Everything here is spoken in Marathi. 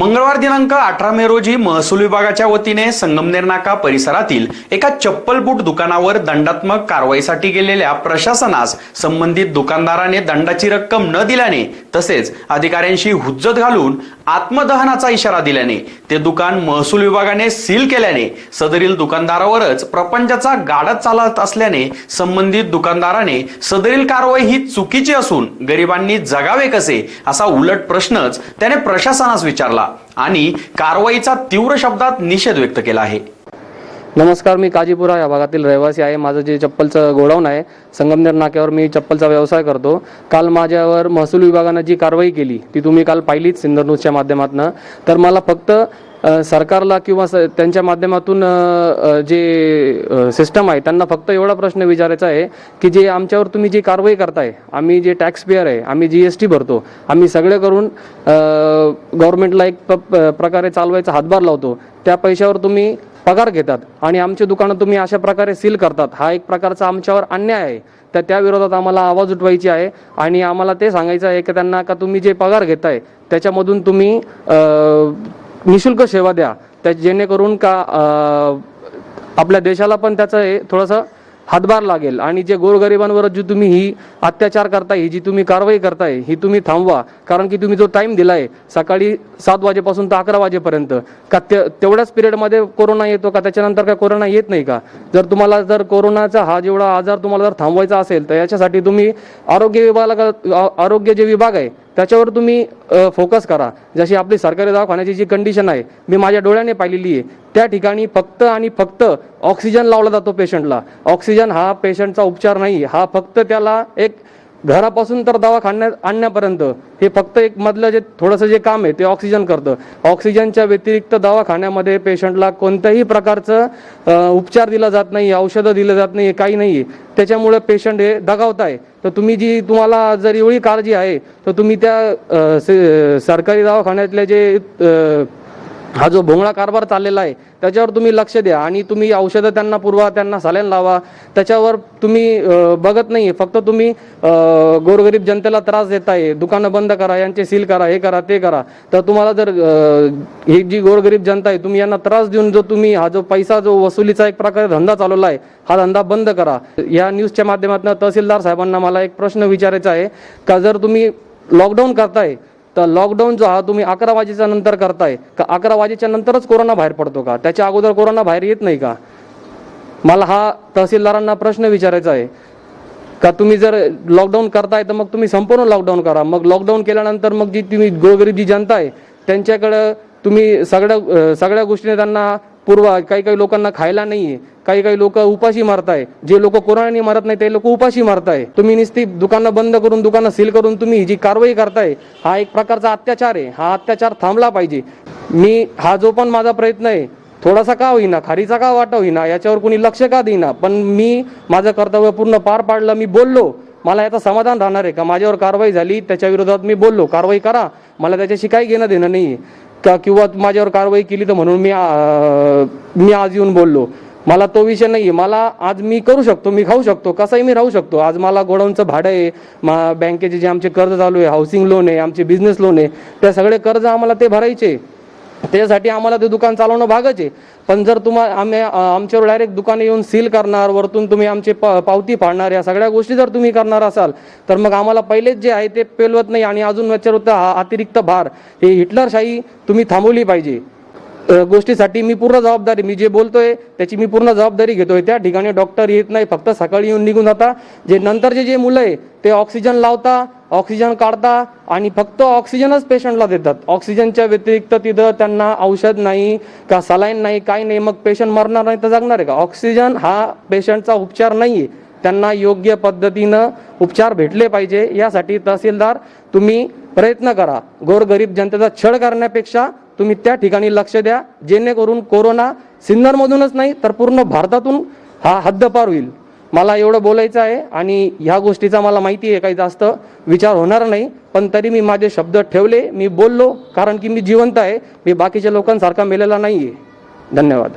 मंगळवार दिनांक अठरा मे रोजी महसूल विभागाच्या वतीने संगमनेर नाका परिसरातील एका चप्पल बूट दुकानावर दंडात्मक कारवाईसाठी गेलेल्या प्रशासनास संबंधित दुकानदाराने दंडाची रक्कम न दिल्याने तसेच अधिकाऱ्यांशी हुज्जत घालून आत्मदहनाचा इशारा दिल्याने ते दुकान महसूल विभागाने सील केल्याने सदरील दुकानदारावरच प्रपंचाचा गाडत चालत असल्याने संबंधित दुकानदाराने सदरील कारवाई ही चुकीची असून गरिबांनी जगावे कसे असा उलट प्रश्नच त्याने प्रशासनास विचारला आणि कारवाईचा तीव्र शब्दात निषेध व्यक्त केला आहे. नमस्कार मी काजीपुरा या भागातील रहिवासी आहे. माझं जे चप्पलचं गोडाऊन आहे संगमनेर नाक्यावर मी चप्पलचा व्यवसाय करतो. काल माझ्यावर महसूल विभागानं जी कारवाई केली ती तुम्ही काल पाहिलीच सिंधर न्यूजच्या माध्यमातून. तर मला फक्त सरकारला किंवा स त्यांच्या माध्यमातून जे सिस्टम आहे त्यांना फक्त एवढा प्रश्न विचारायचा आहे की जे आमच्यावर तुम्ही जी कारवाई करताय आम्ही जे टॅक्स पेअर आहे आम्ही जी एस टी भरतो आम्ही सगळे करून गव्हर्नमेंटला एक प- प्रकारे चालवायचा हातभार लावतो त्या पैशावर तुम्ही पगार घेतात आणि आमची दुकानं तुम्ही अशा प्रकारे सील करतात. हा एक प्रकारचा आमच्यावर अन्याय आहे. तर त्याविरोधात आम्हाला आवाज उठवायची आहे आणि आम्हाला ते सांगायचं आहे की त्यांना का तुम्ही जे पगार घेताय त्याच्यामधून तुम्ही निशुल्क सेवा द्या. त्या जेणेकरून का आपल्या देशाला पण त्याचं हे थोडंसं हातभार लागेल. आणि जे गोरगरिबांवर जी तुम्ही ही अत्याचार करताय ही जी तुम्ही कारवाई करताय ही तुम्ही थांबवा. कारण की तुम्ही जो टाईम दिलाय सकाळी सात वाजेपासून तर अकरा वाजेपर्यंत का ते तेवढ्याच पिरियडमध्ये कोरोना येतो का? त्याच्यानंतर काय कोरोना येत नाही का? जर तुम्हाला जर कोरोनाचा हा जेवढा आजार तुम्हाला जर थांबवायचा असेल तर याच्यासाठी तुम्ही आरोग्य विभागाला आरोग्य जे विभाग आहे त्याच्यावर तुम्ही फोकस करा. जशी आपली सरकारी दवाखान्याची जी कंडिशन आहे मी माझ्या डोळ्याने पाहिलेली आहे. त्या ठिकाणी फक्त आणि फक्त ऑक्सिजन लावला जातो पेशंटला ऑक्सिजन हा पेशंटचा उपचार नाही हा फक्त त्याला एक घरापासून तर दवाखान्यात आणण्यापर्यंत. हे फक्त एक मधलं जे थोडंसं जे काम आहे ते ऑक्सिजन करतं. ऑक्सिजनच्या व्यतिरिक्त दवाखान्यामध्ये पेशंटला कोणत्याही प्रकारचं उपचार दिला जात नाही औषधं दिलं जात नाही काही नाही. आहे त्याच्यामुळे पेशंट हे दगावत आहे. तर तुम्ही जी तुम्हाला जर एवढी काळजी आहे तर तुम्ही त्या सरकारी दवाखान्यातले जे हा जो भोंगळा कारभार चाललेला आहे त्याच्यावर तुम्ही लक्ष द्या आणि तुम्ही औषधं त्यांना पुरवा त्यांना साल्यान लावा. त्याच्यावर तुम्ही बघत नाही फक्त तुम्ही गोरगरीब जनतेला त्रास देताय. दुकानं बंद करा यांचे सील करा हे करा ते करा. तर तुम्हाला जर ही जी गोरगरीब जनता आहे तुम्ही यांना त्रास देऊन जो तुम्ही हा जो पैसा जो वसुलीचा एक प्रकारे धंदा चालवला आहे हा धंदा बंद करा. या न्यूजच्या माध्यमातून तहसीलदार साहेबांना मला एक प्रश्न विचारायचा आहे. का जर तुम्ही लॉकडाऊन करताय तर लॉकडाऊन जो हा तुम्ही अकरा वाजेच्या नंतर करताय का अकरा वाजेच्या नंतरच कोरोना बाहेर पडतो का? त्याच्या अगोदर कोरोना बाहेर येत नाही का? मला हा तहसीलदारांना प्रश्न विचारायचा आहे. का तुम्ही जर लॉकडाऊन करताय तर मग तुम्ही संपूर्ण लॉकडाऊन करा. मग लॉकडाऊन केल्यानंतर मग जी तुम्ही गोरगरीब जी जनता आहे त्यांच्याकडं तुम्ही सगळ्या सगळ्या गोष्टीने त्यांना पूर्वा काही काही लोकांना खायला नाही आहे काही काही लोक उपाशी मारताय. जे लोक कोरोनाने मारत नाही ते लोक उपाशी मारताय. तुम्ही नुसती दुकानं बंद करून दुकानं सील करून तुम्ही ही जी कारवाई करताय हा एक प्रकारचा अत्याचार आहे. हा अत्याचार थांबला पाहिजे. मी हा जो पण माझा प्रयत्न आहे थोडासा का होईना खारीचा का वाटा होईना याच्यावर कोणी लक्ष का देईना पण मी माझं कर्तव्य पूर्ण पार पाडलं मी बोललो. मला याचं समाधान राहणार आहे का? माझ्यावर कारवाई झाली त्याच्या विरोधात मी बोललो. कारवाई करा. मला त्याच्याशी काही घेणं देणं नाही का किंवा माझ्यावर कारवाई केली तर म्हणून मी आ, मी आज येऊन बोललो. मला तो विषय नाही मला आज मी करू शकतो मी खाऊ शकतो कसाही मी राहू शकतो. आज मला गोडाऊनचं भाडं आहे मा बँकेचे जे आमचे कर्ज चालू आहे हाऊसिंग लोन आहे आमचे बिझनेस लोन आहे त्या सगळे कर्ज आम्हाला ते भरायचे त्याच्यासाठी आम्हाला ते दुकान चालवणं भागच आहे. पण जर तुम्हाला आम्ही आमच्यावर डायरेक्ट दुकाने येऊन सील करणार वरतून तुम्ही आमचे प पावती फाडणार या सगळ्या गोष्टी जर तुम्ही करणार असाल तर मग आम्हाला पहिलेच जे आहे ते पेलवत नाही आणि अजून याच्यावर हा अतिरिक्त भार. हे हिटलरशाही तुम्ही थांबवली पाहिजे. गोष्टीसाठी मी पूर्ण जबाबदारी मी जे बोलतोय त्याची मी पूर्ण जबाबदारी घेतोय. त्या ठिकाणी डॉक्टर येत नाही फक्त सकाळी येऊन निघून जाता. जे नंतरचे जे मुलं आहे ते ऑक्सिजन लावता ऑक्सिजन काढता आणि फक्त ऑक्सिजनच पेशंटला देतात. ऑक्सिजनच्या व्यतिरिक्त तिथं त्यांना औषध नाही का सलाईन नाही काही नाही मग पेशंट मरणार नाही तर जगणार आहे का? ऑक्सिजन हा पेशंटचा उपचार नाही आहे त्यांना योग्य पद्धतीनं उपचार भेटले पाहिजे. यासाठी तहसीलदार तुम्ही प्रयत्न करा. गोरगरीब जनतेचा छळ करण्यापेक्षा तुम्ही त्या ठिकाणी लक्ष द्या. जेणेकरून कोरोना सिन्नरमधूनच नाही तर पूर्ण भारतातून हा हद्दपार होईल. मला एवढं बोलायचं आहे आणि ह्या गोष्टीचा मला माहिती आहे काही जास्त विचार होणार नाही पण तरी मी माझे शब्द ठेवले मी बोललो कारण की मी जिवंत आहे मी बाकीच्या लोकांसारखा मेलेला नाही आहे धन्यवाद.